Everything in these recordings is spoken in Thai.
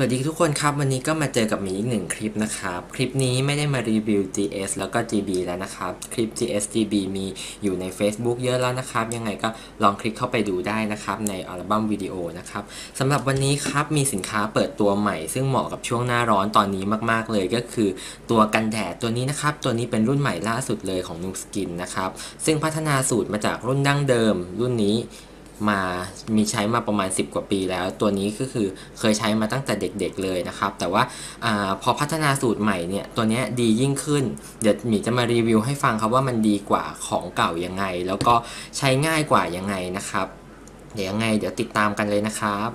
สวัสดีทุกคนครับ วันนี้ก็มาเจอกับมีอีกหนึ่งคลิปนะครับ คลิปนี้ไม่ได้มารีวิว GS แล้วก็ GB แล้วนะครับ คลิป GS GB มีอยู่ใน Facebook เยอะแล้วนะครับ ยังไงก็ลองคลิกเข้าไปดูได้นะครับ ในอัลบั้มวิดีโอนะครับสำหรับวันนี้ครับมีสินค้าเปิดตัวใหม่ ซึ่งเหมาะกับช่วงหน้าร้อนตอนนี้มากๆเลยก็คือตัวกันแดดตัวนี้นะครับ ตัวนี้เป็นรุ่นใหม่ล่าสุดเลยของ New Skin นะครับซึ่งพัฒนาสูตรมาจากรุ่นดั้งเดิม รุ่นนี้ มามีใช้มาประมาณ 10 กว่าปีแล้ว ตัวนี้ก็คือเคยใช้มาตั้งแต่เด็กๆเลยนะครับ แต่ว่าอพอพัฒนาสูตรใหม่เนี่ยตัวนี้ดียิ่งขึ้น เดี๋ยวหมีจะมารีวิวให้ฟังครับว่ามันดีกว่าของเก่ายังไง แล้วก็ใช้ง่ายกว่ายังไงนะครับ เดี๋ยวยังไงเดี๋ยวติดตามกันเลยนะครับ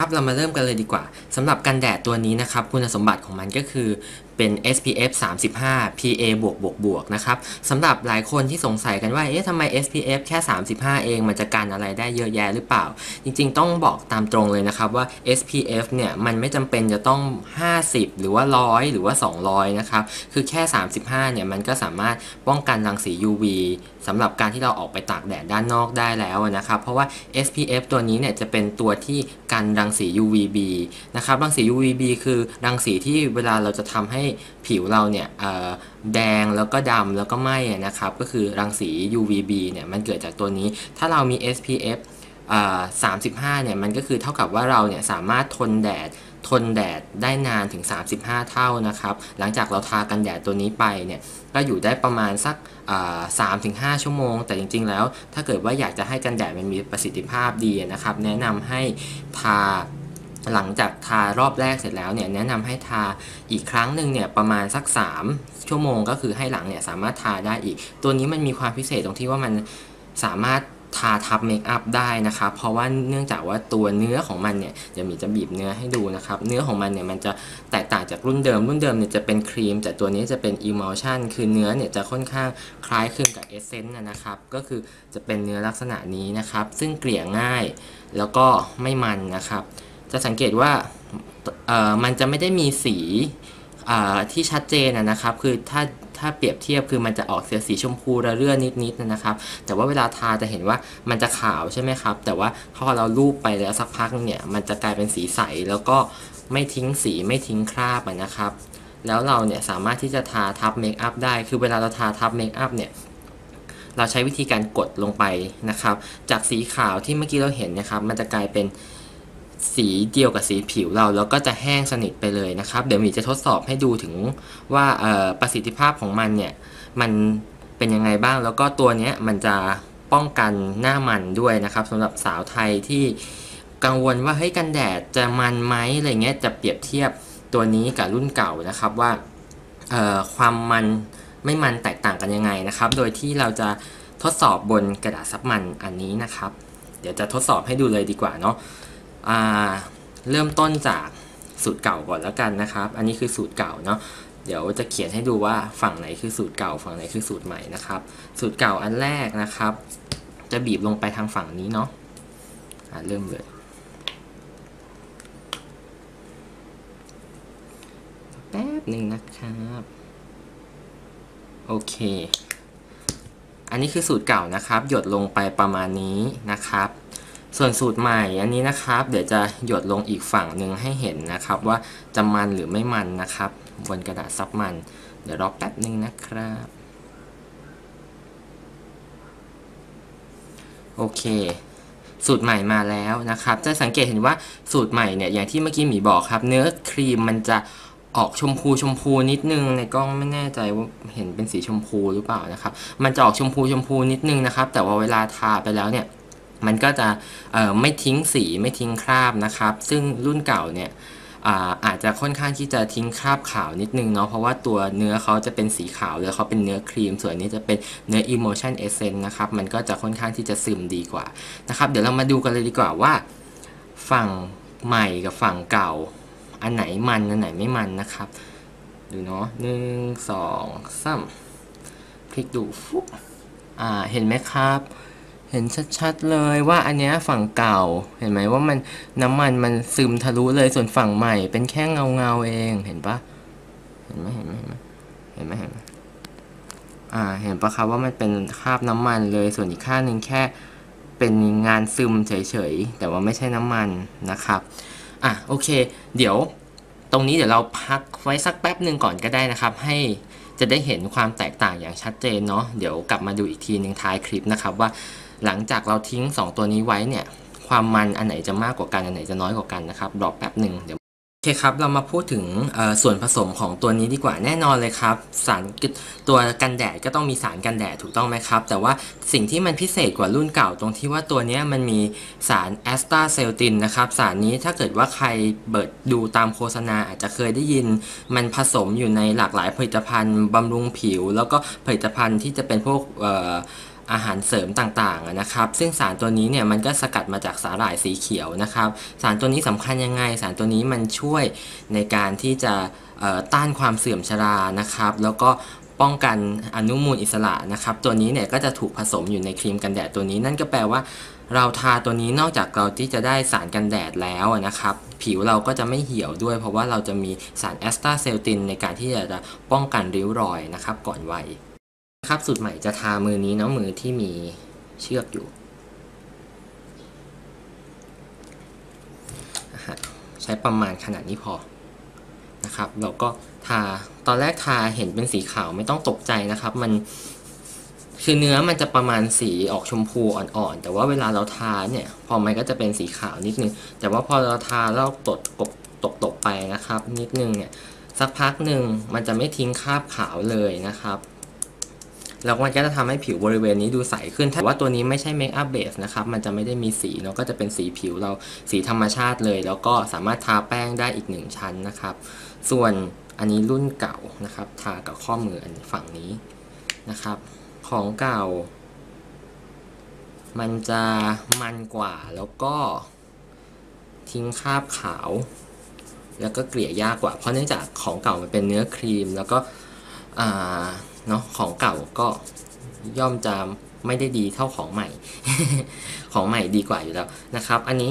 ครับเรามาเริ่มกันเลยดีกว่าสำหรับกันแดดตัวนี้นะครับ คุณสมบัติของมันก็คือเป็น SPF 35 PA บวกบวกบวกนะครับสำหรับหลายคนที่สงสัยกันว่า เอ๊ะทำไม SPF แค่ 35 เอง มันจะกันอะไรได้เยอะแยะหรือเปล่า จริงๆ ต้องบอกตามตรงเลยนะครับว่า SPF เนี่ย มันไม่จำเป็นจะต้อง 50 หรือว่า 100 หรือว่า 200 นะครับ คือแค่ 35 เนี่ย มันก็สามารถป้องกันรังสี UV สำหรับการที่เราออกไปตากแดดด้านนอกได้แล้วนะครับ เพราะว่า SPF ตัวนี้เนี่ยจะเป็นตัวที่กันรังสี UVB นะครับ รังสี UVB คือรังสีที่เวลาเราจะทำให้ให้ผิวเราเนี่ยแดงแล้วก็ดำแล้วก็ไหม้นะครับ ก็คือรังสี UVB เนี่ยมันเกิดจากตัวนี้ ถ้าเรามี SPF 35 เนี่ยมันก็คือเท่ากับว่าเราเนี่ยสามารถทนแดดทนแดดได้นานถึง 35 เท่านะครับ หลังจากเราทากันแดดตัวนี้ไปเนี่ยก็อยู่ได้ประมาณสักสามถึงห้าชั่วโมง แต่จริง ๆ แล้ว ถ้าเกิดว่าอยากจะให้กันแดดมันมีประสิทธิภาพดีนะครับ แนะนำให้ทา หลังจากทารอบแรกเสร็จแล้วเนี่ยแนะนำให้ทาอีกครั้งหนึ่งเนี่ยประมาณสัก 3 ชั่วโมงก็คือให้หลังเนี่ยสามารถทาได้อีก ตัวนี้มันมีความพิเศษตรงที่ว่ามันสามารถทาทับเมคอัพได้นะครับ เพราะว่าเนื่องจากว่าตัวเนื้อของมันเนี่ยจะมีจะบีบเนื้อให้ดูนะครับ เนื้อของมันเนี่ยมันจะแตกต่างจากรุ่นเดิม รุ่นเดิมเนี่ยจะเป็นครีม แต่ตัวนี้จะเป็นอิมอลชันคือเนื้อเนี่ยจะค่อนข้างคล้ายคลึงกับเอสเซนต์นะครับ ก็คือจะเป็นเนื้อลักษณะนี้นะครับ ซึ่งเกลี่ยง่ายแล้วก็ไม่มันนะครับ จะสังเกตว่ามันจะไม่ได้มีสีที่ชัดเจนนะครับ คือถ้าถ้าเปรียบเทียบคือมันจะออกเสียสีชมพูระเรื่อนิดๆนะครับ แต่ว่าเวลาทาจะเห็นว่ามันจะขาวใช่ไหมครับ แต่ว่าพอเราลูบไปแล้วสักพักเนี่ย มันจะกลายเป็นสีใสแล้วก็ไม่ทิ้งสีไม่ทิ้งคราบนะครับ แล้วเราเนี่ยสามารถที่จะทาทับเมคอัพได้ คือเวลาเราทาทับเมคอัพเนี่ยเราใช้วิธีการกดลงไปนะครับ จากสีขาวที่เมื่อกี้เราเห็นนะครับ มันจะกลายเป็น สีเดียวกับสีผิวเราแล้วก็จะแห้งสนิทไปเลยนะครับ เดี๋ยวมีจะทดสอบให้ดูถึงว่าประสิทธิภาพของมันเนี่ยมันเป็นยังไงบ้างแล้วก็ตัวนี้มันจะป้องกันหน้ามันด้วยนะครับสำหรับสาวไทยที่กังวลว่าเฮ้ยกันแดดจะมันไหมอะไรเงี้ยจะเปรียบเทียบตัวนี้กับรุ่นเก่านะครับว่าความมันไม่มันแตกต่างกันยังไงนะครับ โดยที่เราจะทดสอบบนกระดาษซับมันอันนี้นะครับ เดี๋ยวจะทดสอบให้ดูเลยดีกว่าเนาะ เริ่มต้นจากสูตรเก่าก่อนแล้วกันนะครับ อันนี้คือสูตรเก่าเนาะ เดี๋ยวจะเขียนให้ดูว่าฝั่งไหนคือสูตรเก่า ฝั่งไหนคือสูตรใหม่นะครับ สูตรเก่าอันแรกนะครับ จะบีบลงไปทางฝั่งนี้เนาะะเริ่มเลย แป๊บหนึ่งนะครับ โอเค อันนี้คือสูตรเก่านะครับ หยดลงไปประมาณนี้นะครับ ส่วนสูตรใหม่อันนี้นะครับ เดี๋ยวจะหยดลงอีกฝั่งหนึ่งให้เห็นนะครับ ว่าจะมันหรือไม่มันนะครับ บนกระดาษซับมัน เดี๋ยวรอแป๊บหนึ่งนะครับ โอเคสูตรใหม่มาแล้วนะครับ จะสังเกตเห็นว่าสูตรใหม่เนี่ยอย่างที่เมื่อกี้หมีบอกครับ เนื้อครีมมันจะออกชมพูชมพูนิดนึงในกล้องไม่แน่ใจว่าเห็นเป็นสีชมพูหรือเปล่านะครับ มันจะออกชมพูชมพูนิดนึงนะครับ แต่ว่าเวลาทาไปแล้วเนี่ย มันก็จะไม่ทิ้งสีไม่ทิ้งคราบนะครับ ซึ่งรุ่นเก่าเนี่ยอาจจะค่อนข้างที่จะทิ้งคราบขาวนิดนึงเนาะเพราะว่าตัวเนื้อเขาจะเป็นสีขาวเลยเขาเป็นเนื้อครีม ส่วนนี้จะเป็นเนื้อ Emotion Essence นะครับ มันก็จะค่อนข้างที่จะซึมดีกว่านะครับ เดี๋ยวเรามาดูกันเลยดีกว่าว่า ฝั่งใหม่กับฝั่งเก่า อันไหนมันอันไหนไม่มันนะครับ ดูเนาะหนึ่งสองสามคลิกดูฟุบอ่าเห็นไหมครับ เห็นชัดๆเลยว่าอันนี้ฝั่งเก่า เห็นไหมว่ามันน้ำมันมันซึมทะลุเลยส่วนฝั่งใหม่ เป็นแค่เงาเงาเองเห็นปะเห็นไหมเห็นไหมเห็นไหมเห็นไหมอ่าเห็นปะครับว่ามันเป็นคราบน้ำมันเลยส่วนอีกข้างหนึ่งแค่เป็นงานซึมเฉยๆแต่ว่าไม่ใช่น้ำมันนะครับอะโอเค เดี๋ยวตรงนี้เดี๋ยวเราพักไว้สักแป๊บหนึ่งก่อนก็ได้นะครับ ให้จะได้เห็นความแตกต่างอย่างชัดเจนเนาะเดี๋ยวกลับมาดูอีกทีหนึ่งท้ายคลิปนะครับว่า หลังจากเราทิ้ง 2 ตัวนี้ไว้เนี่ย ความมันอันไหนจะมากกว่ากัน อันไหนจะน้อยกว่ากันนะครับรอแป๊บหนึ่งเดี๋ยวโอเคครับ เรามาพูดถึงส่วนผสมของตัวนี้ดีกว่าแน่นอนเลยครับ สารตัวกันแดดก็ต้องมีสารกันแดดถูกต้องไหมครับ แต่ว่าสิ่งที่มันพิเศษกว่ารุ่นเก่าตรงที่ว่าตัวนี้มันมีสารแอสตาเซลตินนะครับ สารนี้ถ้าเกิดว่าใครเบิดดูตามโฆษณาอาจจะเคยได้ยิน มันผสมอยู่ในหลากหลายผลิตภัณฑ์บำรุงผิว แล้วก็ผลิตภัณฑ์ที่จะเป็นพวกอ อาหารเสริมต่างๆนะครับ ซึ่งสารตัวนี้เนี่ยมันก็สกัดมาจากสาหร่ายสีเขียวนะครับ สารตัวนี้สำคัญยังไง สารตัวนี้มันช่วยในการที่จะต้านความเสื่อมชรานะครับ แล้วก็ป้องกันอนุมูลอิสระนะครับ ตัวนี้เนี่ยก็จะถูกผสมอยู่ในครีมกันแดดตัวนี้ นั่นก็แปลว่าเราทาตัวนี้นอกจากเราที่จะได้สารกันแดดแล้วนะครับ ผิวเราก็จะไม่เหี่ยวด้วย เพราะว่าเราจะมีสารแอสตาเซลตินในการที่จะป้องกันริ้วรอยนะครับ ก่อนวัย ครับสูตรใหม่จะทามือนี้เนาะมือที่มีเชือกอยู่ ใช้ประมาณขนาดนี้พอนะครับ เราก็ทาตอนแรกทาเห็นเป็นสีขาวไม่ต้องตกใจนะครับ มันคือเนื้อมันจะประมาณสีออกชมพูอ่อนๆ แต่ว่าเวลาเราทาเนี่ย พอมันก็จะเป็นสีขาวนิดนึง แต่ว่าพอเราทาแล้วตดกบตกตกไปนะครับ นิดนึงเนี่ยสักพักหนึ่งมันจะไม่ทิ้งคราบขาวเลยนะครับ แล้วมันก็จะทำให้ผิวบริเวณนี้ดูใสขึ้นแต่ว่าตัวนี้ไม่ใช่เมคอัพเบสนะครับ มันจะไม่ได้มีสีเนาะ ก็จะเป็นสีผิวเราสีธรรมชาติเลย แล้วก็สามารถทาแป้งได้อีกหนึ่งชั้นนะครับ ส่วนอันนี้รุ่นเก่านะครับ ทากับข้อมืออันฝั่งนี้นะครับ ของเก่า มันจะมันกว่า แล้วก็ทิ้งคราบขาว แล้วก็เกลี่ยยากกว่า เพราะเนื่องจากของเก่ามันเป็นเนื้อครีม แล้วก็อ่า เนาะของเก่าก็ย่อมจะไม่ได้ดีเท่าของใหม่ ของใหม่ดีกว่าอยู่แล้วนะครับ อันนี้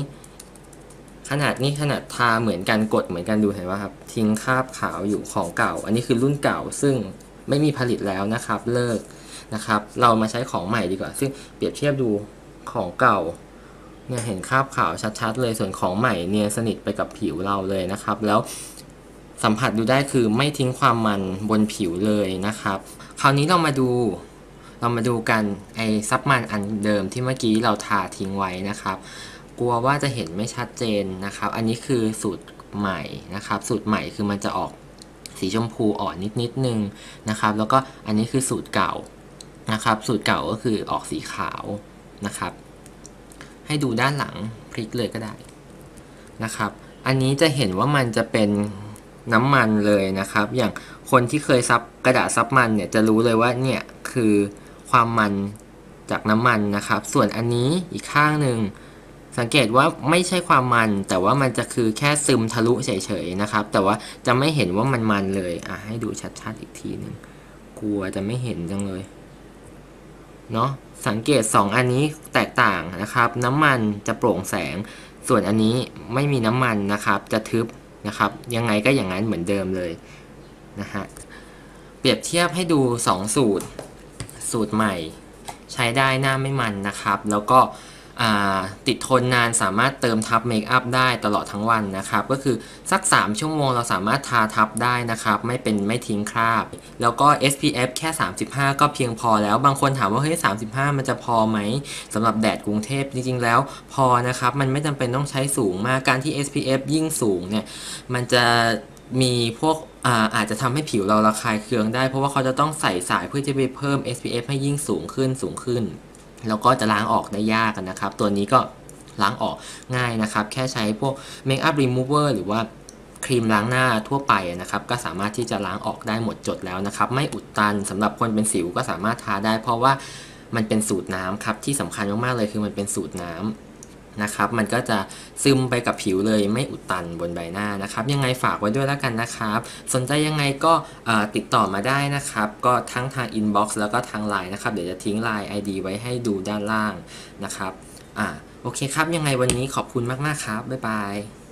ขนาดนี้ขนาดทาเหมือนกันกดเหมือนกันดูเห็นว่าครับทิ้งคราบขาวอยู่ของเก่า อันนี้คือรุ่นเก่าซึ่งไม่มีผลิตแล้วนะครับ เลิกนะครับ เรามาใช้ของใหม่ดีกว่า ซึ่งเปรียบเทียบดูของเก่าเนี่ยเห็นคราบขาวชัดๆ เลยส่วนของใหม่เนียนสนิทไปกับผิวเราเลยนะครับ แล้วสัมผัสดูได้คือไม่ทิ้งความมันบนผิวเลยนะครับ คราวนี้เรามาดูเรามาดูกันไอซับมันอันเดิมที่เมื่อกี้เราทาทิ้งไว้นะครับ กลัวว่าจะเห็นไม่ชัดเจนนะครับ อันนี้คือสูตรใหม่นะครับ สูตรใหม่คือมันจะออกสีชมพูอ่อนนิดนิดนึงนะครับ แล้วก็อันนี้คือสูตรเก่านะครับ สูตรเก่าก็คือออกสีขาวนะครับ ให้ดูด้านหลังพลิกเลยก็ได้นะครับ อันนี้จะเห็นว่ามันจะเป็น น้ำมันเลยนะครับ อย่างคนที่เคยซับกระดาษซับมันเนี่ยจะรู้เลยว่าเนี่ยคือความมันจากน้ำมันนะครับ ส่วนอันนี้อีกข้างหนึ่งสังเกตว่าไม่ใช่ความมัน แต่ว่ามันจะคือแค่ซึมทะลุเฉยๆนะครับ แต่ว่าจะไม่เห็นว่ามันมันเลยอะให้ดูชัดๆอีกทีหนึ่งกลัวจะไม่เห็นจังเลยเนาะสังเกต 2 อันนี้แตกต่างนะครับ น้ำมันจะโปร่งแสง ส่วนอันนี้ไม่มีน้ำมันนะครับ จะทึบ นะครับ ยังไงก็อย่างนั้นเหมือนเดิมเลยนะฮะ เปรียบเทียบให้ดู 2 สูตร สูตรใหม่ ใช้ได้หน้าไม่มันนะครับ แล้วก็ ติดทนนานสามารถเติมทับเมคอัพได้ตลอดทั้งวันนะครับ ก็คือสัก 3 ชั่วโมงเราสามารถทาทับได้นะครับ ไม่เป็นไม่ทิ้งคราบ แล้วก็ SPF แค่ 35 ก็เพียงพอแล้ว บางคนถามว่าเฮ้ย 35 มันจะพอไหมสำหรับแดดกรุงเทพจริงๆแล้ว พอนะครับ มันไม่จำเป็นต้องใช้สูงมากการที่ SPF ยิ่งสูงเนี่ยมันจะมีพวกอาอาจจะทำให้ผิวเราระคายเคืองได้ เพราะว่าเขาจะต้องใส่สายเพื่อจะไปเพิ่ม SPF ให้ยิ่งสูงขึ้นสูงขึ้น แล้วก็จะล้างออกได้ยากนะครับ ตัวนี้ก็ล้างออกง่ายนะครับ แค่ใช้พวก Makeup Remover หรือว่าครีมล้างหน้าทั่วไปนะครับ ก็สามารถที่จะล้างออกได้หมดจดแล้วนะครับ ไม่อุดตันสำหรับคนเป็นสิวก็สามารถทาได้ เพราะว่ามันเป็นสูตรน้ำครับที่สำคัญมากๆเลยคือมันเป็นสูตรน้ำ นะครับ มันก็จะซึมไปกับผิวเลยไม่อุดตันบนใบหน้านะครับ ยังไงฝากไว้ด้วยแล้วกันนะครับ สนใจยังไงก็ติดต่อมาได้นะครับ ก็ทั้งทางอินบ็อกซ์แล้วก็ทางไลน์นะครับ เดี๋ยวจะทิ้งไลน์ ID ไว้ให้ดูด้านล่างนะครับอ่าโอเคครับ ยังไงวันนี้ขอบคุณมาก ๆ ครับ บ๊ายบาย